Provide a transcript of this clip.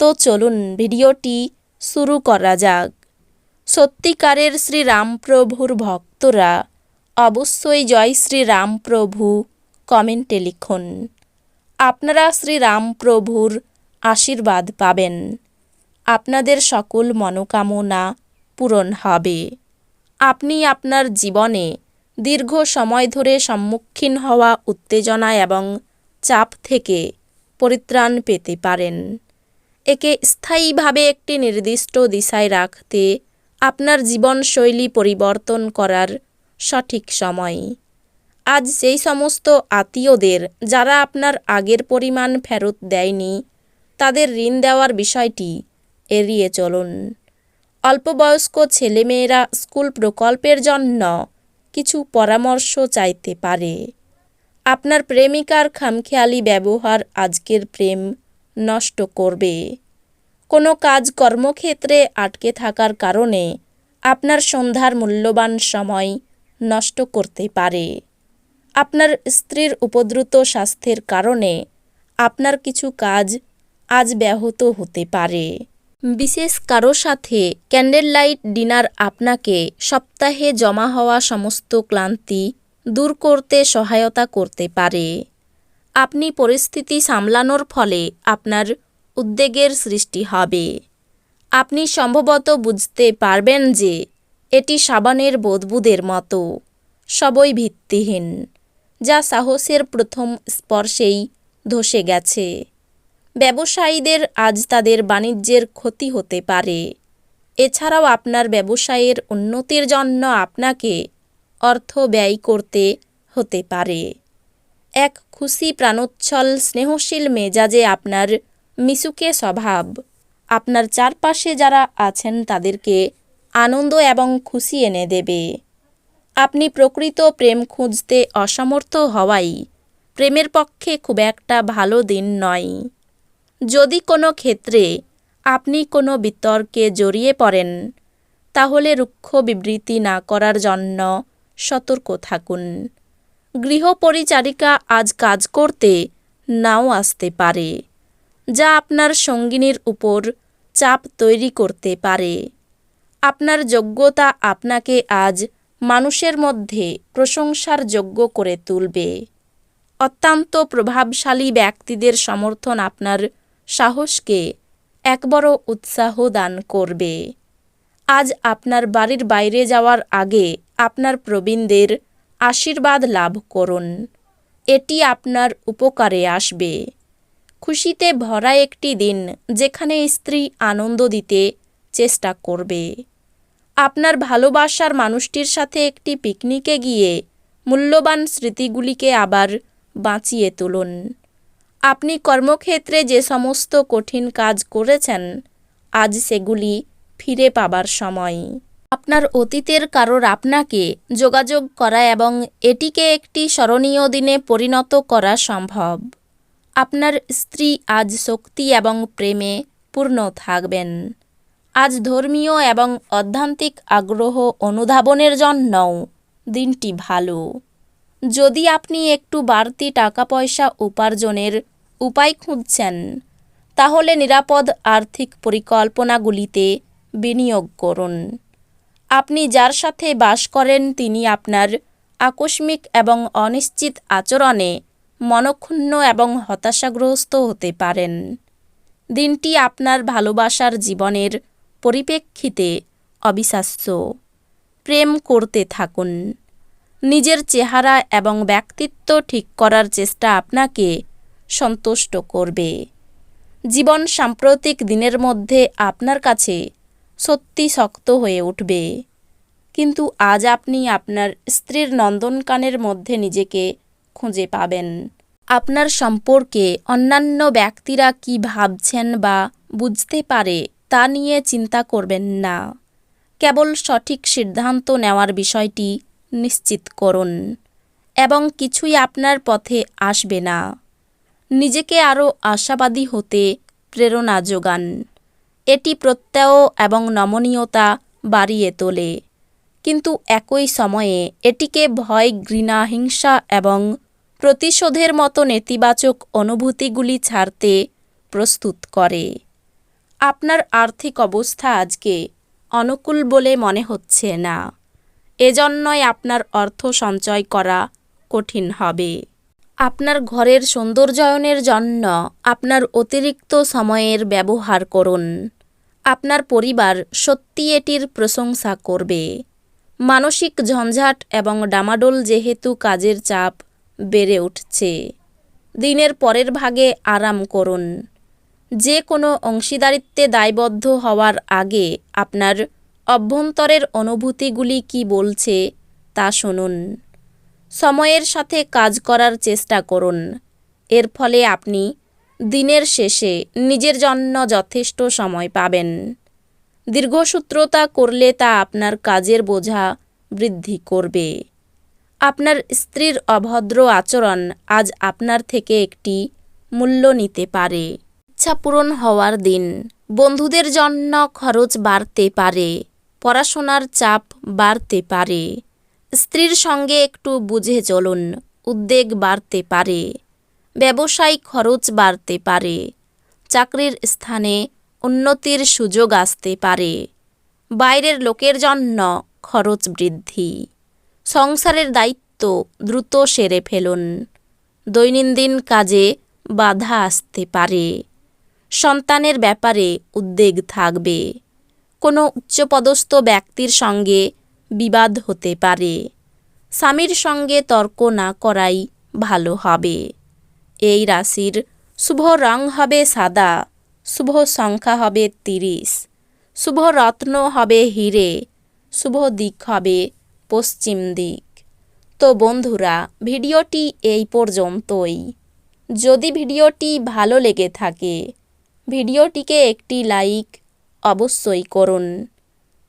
তো চলুন ভিডিওটি শুরু করা যাক। সত্যিকারের শ্রীরামপ্রভুর ভক্তরা অবশ্যই জয় শ্রীরামপ্রভু কমেন্টে লিখুন। আপনারা শ্রীরামপ্রভুর আশীর্বাদ পাবেন। আপনাদের সকল মনোকামনা পূরণ হবে। আপনি আপনার জীবনে দীর্ঘ সময় ধরে সম্মুখীন হওয়া উত্তেজনা এবং চাপ থেকে পরিত্রাণ পেতে পারেন। একে স্থায়ীভাবে একটি নির্দিষ্ট দিশায় রাখতে আপনার জীবনশৈলী পরিবর্তন করার সঠিক সময়। আজ সেই সমস্ত আত্মীয়দের যারা আপনার আগের পরিমাণ ফেরত দেয়নি, তাদের ঋণ দেওয়ার বিষয়টি এড়িয়ে চলুন। অল্পবয়স্ক ছেলেমেয়েরা স্কুল প্রকল্পের জন্য কিছু পরামর্শ চাইতে পারে। আপনার প্রেমিকার খামখেয়ালি ব্যবহার আজকের প্রেম নষ্ট করবে। কোনো কাজ কর্মক্ষেত্রে আটকে থাকার কারণে আপনার সন্ধ্যার মূল্যবান সময় নষ্ট করতে পারে। আপনার স্ত্রীর উপদ্রুত স্বাস্থ্যের কারণে আপনার কিছু কাজ আজ ব্যাহত হতে পারে। বিশেষ কারও সাথে ক্যান্ডেল লাইট ডিনার আপনাকে সপ্তাহে জমা হওয়া সমস্ত ক্লান্তি দূর করতে সহায়তা করতে পারে। আপনি পরিস্থিতি সামলানোর ফলে আপনার উদ্বেগের সৃষ্টি হবে। আপনি সম্ভবত বুঝতে পারবেন যে এটি সাবানের বোধবুদের মতো, সবই ভিত্তিহীন, যা সাহসের প্রথম স্পর্শেই ধসে গেছে। ব্যবসায়ীদের আজ তাদের বাণিজ্যের ক্ষতি হতে পারে। এছাড়াও আপনার ব্যবসায়ের উন্নতির জন্য আপনাকে অর্থ ব্যয় করতে হতে পারে। এক খুশি প্রাণোচ্ছল স্নেহশীল মেজাজে আপনার মিশুকে স্বভাব। আপনার চারপাশে যারা আছেন তাদেরকে আনন্দ এবং খুশি এনে দেবে। আপনি প্রকৃত প্রেম খুঁজতে অসমর্থ হওয়াই প্রেমের পক্ষে খুব একটা ভালো দিন নয়। যদি কোনো ক্ষেত্রে আপনি কোনো বিতর্কে জড়িয়ে পড়েন, তাহলে রুক্ষ বিবৃতি না করার জন্য সতর্ক থাকুন। গৃহপরিচারিকা আজ কাজ করতে নাও আসতে পারে, যা আপনার সঙ্গিনীর উপর চাপ তৈরি করতে পারে। আপনার যোগ্যতা আপনাকে আজ মানুষের মধ্যে প্রশংসার যোগ্য করে তুলবে। অত্যন্ত প্রভাবশালী ব্যক্তিদের সমর্থন আপনার সাহসকে এক বড় উৎসাহ দান করবে। আজ আপনার বাড়ির বাইরে যাওয়ার আগে আপনার প্রবীণদের আশীর্বাদ লাভ করুন। এটি আপনার উপকারে আসবে। খুশিতে ভরা একটি দিন যেখানে স্ত্রী আনন্দ দিতে চেষ্টা করবে। আপনার ভালোবাসার মানুষটির সাথে একটি পিকনিকে গিয়ে মূল্যবান স্মৃতিগুলিকে আবার বাঁচিয়ে তুলুন। আপনি কর্মক্ষেত্রে যে সমস্ত কঠিন কাজ করেছেন, আজ সেগুলি ফিরে পাবার সময়। আপনার অতীতের কারোর আপনাকে যোগাযোগ করা এবং এটিকে একটি স্মরণীয় দিনে পরিণত করা সম্ভব। আপনার স্ত্রী আজ শক্তি এবং প্রেমে পূর্ণ থাকবেন। আজ ধর্মীয় এবং অধ্যান্তিক আগ্রহ অনুধাবনের জন্যও দিনটি ভালো। যদি আপনি একটু বাড়তি টাকা পয়সা উপার্জনের উপায় খুঁজছেন, তাহলে নিরাপদ আর্থিক পরিকল্পনাগুলিতে বিনিয়োগ করুন। আপনি যার সাথে বাস করেন তিনি আপনার আকস্মিক এবং অনিশ্চিত আচরণে মনক্ষুণ্ণ এবং হতাশাগ্রস্ত হতে পারেন। দিনটি আপনার ভালোবাসার জীবনের পরিপ্রেক্ষিতে অবিশ্বাস্য। প্রেম করতে থাকুন। নিজের চেহারা এবং ব্যক্তিত্ব ঠিক করার চেষ্টা আপনাকে সন্তুষ্ট করবে। জীবন সাম্প্রতিক দিনের মধ্যে আপনার কাছে সত্যি শক্ত হয়ে উঠবে। কিন্তু আজ আপনি আপনার স্ত্রীর নন্দনকানের মধ্যে নিজেকে খুঁজে পাবেন। আপনার সম্পর্কে অন্যান্য ব্যক্তিরা কি ভাবছেন বা বুঝতে পারে, তা নিয়ে চিন্তা করবেন না। কেবল সঠিক সিদ্ধান্ত নেওয়ার বিষয়টি নিশ্চিত করুন, এবং কিছুই আপনার পথে আসবে না। নিজেকে আরও আশাবাদী হতে প্রেরণা যোগান। এটি প্রত্যয় এবং নমনীয়তা বাড়িয়ে তোলে। কিন্তু একই সময়ে এটিকে ভয়, ঘৃণা, হিংসা এবং প্রতিশোধের মতো নেতিবাচক অনুভূতিগুলি ছাড়তে প্রস্তুত করে। আপনার আর্থিক অবস্থা আজকে অনুকূল বলে মনে হচ্ছে না। এজন্যই আপনার অর্থ সঞ্চয় করা কঠিন হবে। আপনার ঘরের সৌন্দর্যায়নের জন্য আপনার অতিরিক্ত সময়ের ব্যবহার করুন। আপনার পরিবার সত্যি এটির প্রশংসা করবে। মানসিক ঝঞ্ঝাট এবং ডামাডোল যেহেতু কাজের চাপ বেড়ে উঠছে। দিনের পরের ভাগে আরাম করুন। যে কোনো অংশীদারিত্বে দায়বদ্ধ হওয়ার আগে আপনার অভ্যন্তরের অনুভূতিগুলি কি বলছে তা শুনুন। সময়ের সাথে কাজ করার চেষ্টা করুন। এর ফলে আপনি দিনের শেষে নিজের জন্য যথেষ্ট সময় পাবেন। দীর্ঘসূত্রতা করলে তা আপনার কাজের বোঝা বৃদ্ধি করবে। আপনার স্ত্রীর অভদ্র আচরণ আজ আপনার থেকে একটি মূল্য নিতে পারে। ইচ্ছা পূরণ হওয়ার দিন বন্ধুদের জন্য খরচ বাড়তে পারে, পড়াশোনার চাপ বাড়তে পারে। স্ত্রীর সঙ্গে একটু বুঝে চলুন, উদ্বেগ বাড়তে পারে, ব্যবসায়িক খরচ বাড়তে পারে, চাকরির স্থানে উন্নতির সুযোগ আসতে পারে, বাইরের লোকের জন্য খরচ বৃদ্ধি, সংসারের দায়িত্ব দ্রুত সেরে ফেলুন, দৈনন্দিন কাজে বাধা আসতে পারে, সন্তানের ব্যাপারে উদ্বেগ থাকবে, কোনো উচ্চপদস্থ ব্যক্তির সঙ্গে বিবাদ হতে পারে। স্বামীর সঙ্গে তর্ক না করাই ভালো হবে। এই রাশির শুভ রং হবে সাদা, শুভ সংখ্যা হবে তিরিশ, শুভ রত্ন হবে হিরে, শুভ দিক হবে পশ্চিম দিক। তো বন্ধুরা, ভিডিওটি এই পর্যন্তই। যদি ভিডিওটি ভালো লেগে থাকে, ভিডিওটিকে একটি লাইক অবশ্যই করুন।